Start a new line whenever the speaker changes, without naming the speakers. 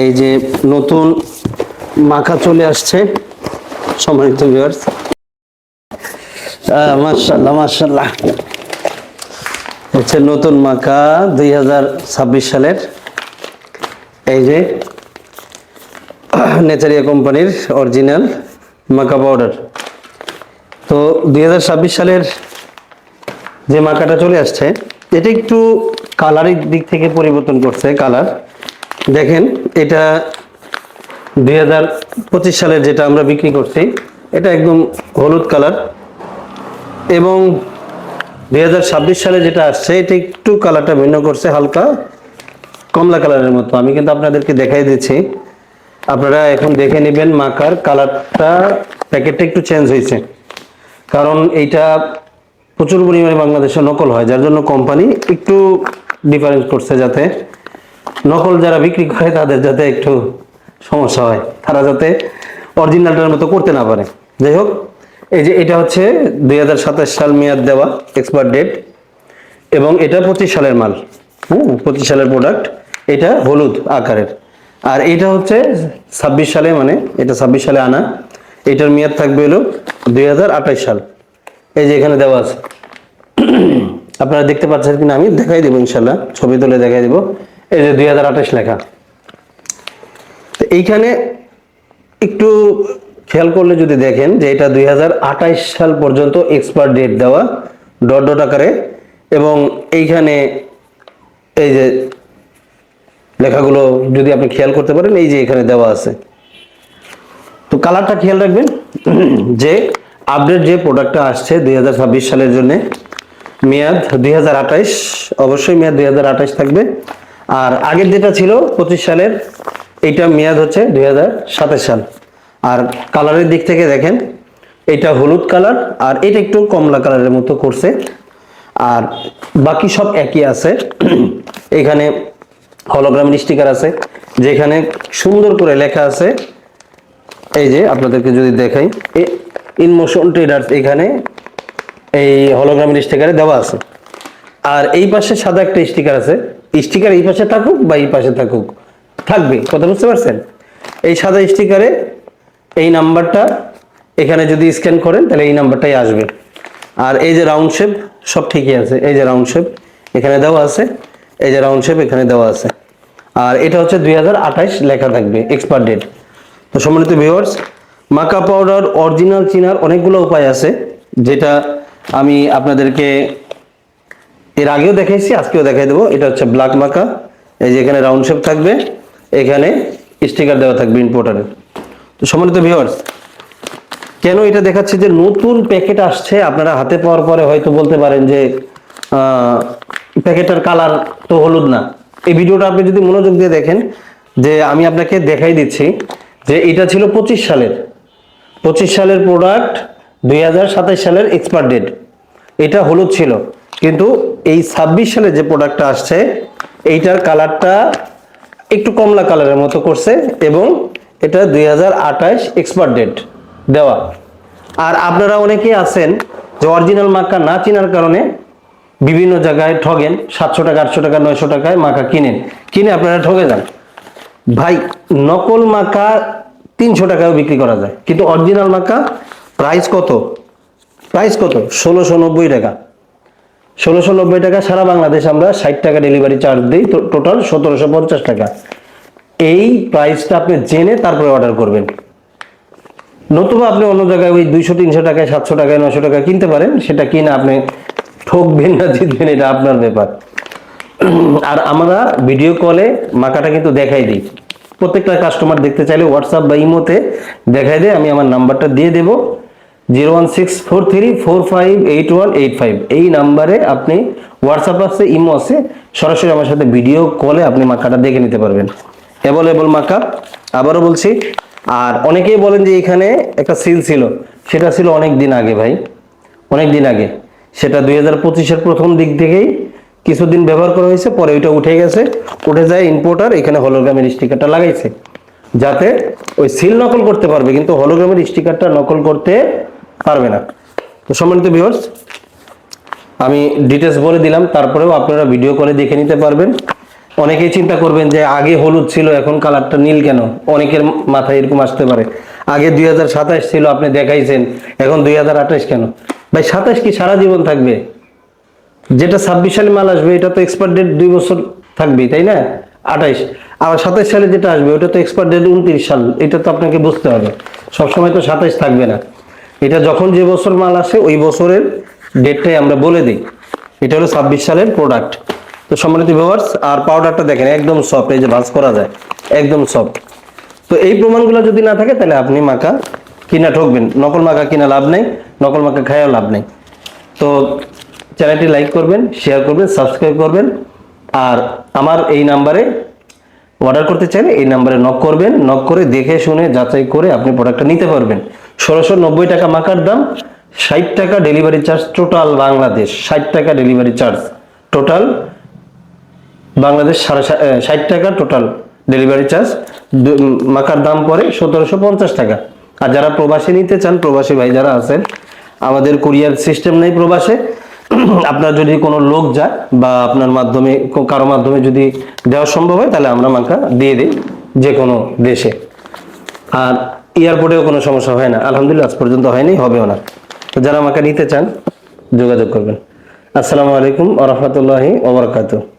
এই যে নতুন মাখা চলে আসছে সম্মানিত ভিউয়ার্স মার্শাল্লাহ মার্শাল্লাহ হচ্ছে নতুন মাখা দুই হাজার ছাব্বিশ সালের। এই যে নেচারিয়া কোম্পানির অরিজিনাল মাকা পাউডার তো দুই হাজার ছাব্বিশ সালের যে মাকাটা চলে আসছে, এটা একটু কালারের দিক থেকে পরিবর্তন করছে কালার দেখেন, এটা দুই সালের যেটা আমরা বিক্রি করছি, এটা একদম হলুদ কালার। এবং দু হাজার ছাব্বিশ সালে যেটা আসছে, এটা একটু কালারটা ভিন্ন করছে, হালকা কমলা কালারের মতো। আমি কিন্তু আপনাদেরকে দেখাই দিচ্ছি। আপনারা এখন দেখে নেবেন মাকার কালারটা, প্যাকেটটা একটু চেঞ্জ হয়েছে। কারণ এইটা প্রচুর পরিমাণে বাংলাদেশে নকল হয়, যার জন্য কোম্পানি একটু ডিফারেন্স করছে যাতে নকল যারা বিক্রি করে, তাদের যাতে একটু সমস্যা হয়। তারা যাতে অরিজিনালটার মতো করতে না পারে। যাই হোক, এই যে এটা হচ্ছে দুই হাজার সাতাশ সাল মেয়াদ দেওয়া এক্সপায়ার ডেট এবং এটা পঁচিশ সালের মাল। হুম, পঁচিশ সালের প্রোডাক্ট এটা হলুদ আকারের। আর এটা হচ্ছে ছাব্বিশ সালে মানে এটা ছাব্বিশ সালে আনা। এটার মেয়াদ থাকবে হলো দুই সাল। এই যে এখানে দেওয়া আছে। আপনারা দেখতে পাচ্ছেন কিনা, আমি দেখাই দেবো ইনশাল্লাহ ছবি তুলে দেখাই দেবো। এই যে দুই লেখা। এইখানে একটু খেয়াল করলে যদি দেখেন যে এটা দুই সাল পর্যন্ত এক্সপায়ার ডেট দেওয়া ডট ডট আকারে এবং এইখানে এই যে লেখাগুলো যদি আপনি খেয়াল করতে পারেন, এই যে এখানে দেওয়া আছে। তো কালারটা খেয়াল রাখবেন যে আপডেট যে প্রোডাক্টটা আসছে দুই হাজার ছাব্বিশ সালের জন্য, মেয়াদ দুই অবশ্যই মেয়াদ দুই থাকবে। আর আগের যেটা ছিল পঁচিশ সালের, এইটা মেয়াদ হচ্ছে দুই সাল। আর কালারের দিক থেকে দেখেন, এটা হলুদ কালার আর এটা একটু কমলা কালারের মতো করছে। আর বাকি সব একই আছে। এখানে হলোগ্রাম স্টিকার আছে, যেখানে সুন্দর করে লেখা আছে, এই যে আপনাদেরকে যদি দেখাই ইনমোশন ট্রেডার্স এখানে এই হলোগ্রামের স্টিকারে দেওয়া আছে। আর এই পাশে সাদা একটা স্টিকার আছে স্টিকার এই পাশে থাকুক বা এই পাশে থাকুক, থাকবে, কথা বুঝতে পারছেন? এই সাদা স্টিকারে এই নাম্বারটা, এখানে যদি স্ক্যান করেন, তাহলে এই নাম্বারটাই আসবে। আর এই যে রাউন্ড শেপ সব ঠিকই আছে। এই যে রাউন্ড শেপ এখানে দেওয়া আছে। এই যে রাউন্ড শেপ এখানে দেওয়া আছে। আর এটা হচ্ছে দুই হাজার আঠাশ লেখা থাকবে এক্সপায়ার ডেট তো সম্মানিত ভিউয়ার্স মাকা পাউডার অরিজিনাল চিনার অনেকগুলো উপায় আছে, যেটা আমি আপনাদেরকে এর আগেও দেখাইছি, আজকেও দেখাই দেবো। এটা হচ্ছে ব্ল্যাক মাকা এই যে এখানে রাউন্ড শেপ থাকবে, এখানে স্টিকার দেওয়া থাকবে ইম্পোর্টারের তো সম্মানিত ভিউয়ার্স কেন এটা দেখাচ্ছে যে নতুন প্যাকেট আসছে? আপনারা হাতে পাওয়ার পরে হয়তো বলতে পারেন যে প্যাকেটের কালার তো হলুদ না। এই ভিডিওটা আপনি যদি মনোযোগ দিয়ে দেখেন, যে আমি আপনাকে দেখাই দিচ্ছি যে এটা ছিল পঁচিশ সালের। পঁচিশ সালের প্রোডাক্ট দুই হাজার সাতাশ সালের এক্সপায়ার ডেট এটা হলুদ ছিল। কিন্তু এই ছাব্বিশ সালে যে প্রোডাক্টটা আসছে, এইটার কালারটা একটু কমলা কালারের মতো করছে এবং এটা দুই এক্সপায়ার ডেট দেওয়া। আর আপনারা অনেকেই আছেন যে অরিজিনাল মাক্কা না চেনার কারণে বিভিন্ন জায়গায় ঠগেন, সাতশো টাকা, আটশো টাকা, নয়শো টাকায় মাকা কিনেন। কিনে আপনারা ঠগে যান। ভাই, নকল মাকা তিনশো টাকায় বিক্রি করা যায়, কিন্তু অরিজিনাল মাকা প্রাইস কত? প্রাইস কত? ষোলোশো নব্বই টাকা। ষোলোশো নব্বই টাকা সারা বাংলাদেশ আমরা ষাট টাকা ডেলিভারি চার্জ দিই টোটাল সতেরোশো পঞ্চাশ টাকা। এই প্রাইসটা আপনি জেনে তারপরে অর্ডার করবেন। নতুবা আপনি অন্য জায়গায় ওই দুইশো, তিনশো টাকায়, সাতশো টাকায় নশো টাকায় কিনতে পারেন, সেটা কিনা আপনি ঠকবেন না, জিতবেন, এটা আপনার ব্যাপার। আর আমরা ভিডিও কলে মাকাটা কিন্তু দেখাই দিই। প্রত্যেকটা কাস্টমার দেখতে চাইলে হোয়াটসঅ্যাপ বা ইমোতে দেখাই দেয়, আমি আমার নাম্বারটা দিয়ে দেবো। Zero one six four three four five eight one eight five. এই নাম্বারে আপনি হোয়াটসঅ্যাপ আছে, ইমো আছে, সরাসরি আমার সাথে ভিডিও কলে আপনি মাকাটা দেখে নিতে পারবেন। অ্যাভেলেবল মাকা আবারও বলছি। আর অনেকেই বলেন যে এখানে একটা সিল ছিল, সেটা ছিল অনেক দিন আগে ভাই, অনেক দিন আগে। সেটা দুই হাজার পঁচিশের প্রথম দিক থেকেই কিছুদিন ব্যবহার করা হয়েছে, পরে ওইটা উঠে গেছে, উঠে যায় ইম্পোর্টার এখানে হলোগ্রামের স্টিকারটা লাগাইছে। যাতে ওই সিল নকল করতে পারবে, কিন্তু হলোগ্রামের স্টিকারটা নকল করতে পারবে না। তো সম্মানিত ভিউয়ার্স আমি ডিটেলস বলে দিলাম, তারপরেও আপনারা ভিডিও করে দেখে নিতে পারবেন। অনেকেই চিন্তা করবেন যে আগে হলুদ ছিল, এখন কালারটা নীল কেন? অনেকের মাথায় এরকম আসতে পারে। আগে দুই হাজার সাতাশ ছিল, আপনি দেখাইছেন, এখন দুই হাজার আঠাশ কেন? ভাই, সাতাশ কি সারা জীবন থাকবে? যেটা ছাব্বিশ সালে মাল আসবে, এটা তো এক্সপায়ার ডেট দুই বছর থাকবে তাই না? আঠাইশ আবার সাতাইশ সালে যেটা আসবে, ওটা তো এক্সপায়ার ডেট উনত্রিশ সাল, এটা তো আপনাকে বুঝতে হবে। সবসময় তো সাতাইশ থাকবে না। এটা যখন যে বছর মাল আসে, ওই বছরের ডেটটাই আমরা বলে দিই। এটা হলো ছাব্বিশ সালের প্রোডাক্ট তো সম্মানিত ভিউয়ার্স আর পাউডারটা দেখেন, একদম সফট এই যে ভাঁজ করা যায়, একদম সফট তো এই প্রমাণগুলো যদি না থাকে, তাহলে আপনি মাখা কিনা ঠকবেন। নকল মাখা কিনা লাভ নেই, নকল মাখা খাইয়া লাভ নেই। তো চ্যানেলটি লাইক করবেন শেয়ার করবেন সাবস্ক্রাইব করবেন, আর আমার এই নাম্বারে অর্ডার করতে চাইলে এই নাম্বারে নক করবেন নক করে দেখে শুনে যাচাই করে আপনি প্রোডাক্টটা নিতে পারবেন। ষোলোশো নব্বই টাকা মাকার দাম, ষাট টাকা ডেলিভারি চার্জ টোটাল বাংলাদেশ, ষাট টাকা ডেলিভারি চার্জ টোটাল বাংলাদেশ, সাড়ে ষাট টাকা টোটাল ডেলিভারি চার্জ। মাকার দাম পড়ে সতেরোশো পঞ্চাশ টাকা। আর যারা প্রবাসী নিতে চান, প্রবাসী ভাই যারা আছেন, আমাদের কুরিয়ার সিস্টেম নেই প্রবাসে। আপনার যদি কোনো লোক যায় বা আপনার মাধ্যমে কারও মাধ্যমে যদি দেওয়া সম্ভব হয়, তাহলে আমরা মাকা দিয়ে দিই যে কোনো দেশে। আর এয়ারপোর্টেও কোনো সমস্যা হয় না। আলহামদুলিল্লাহ, আজ পর্যন্ত হয়নি, হবেও না। তো যারা আমাকে নিতে চান, যোগাযোগ করবেন। আসসালামু আলাইকুম আ রহমতুল্লাহি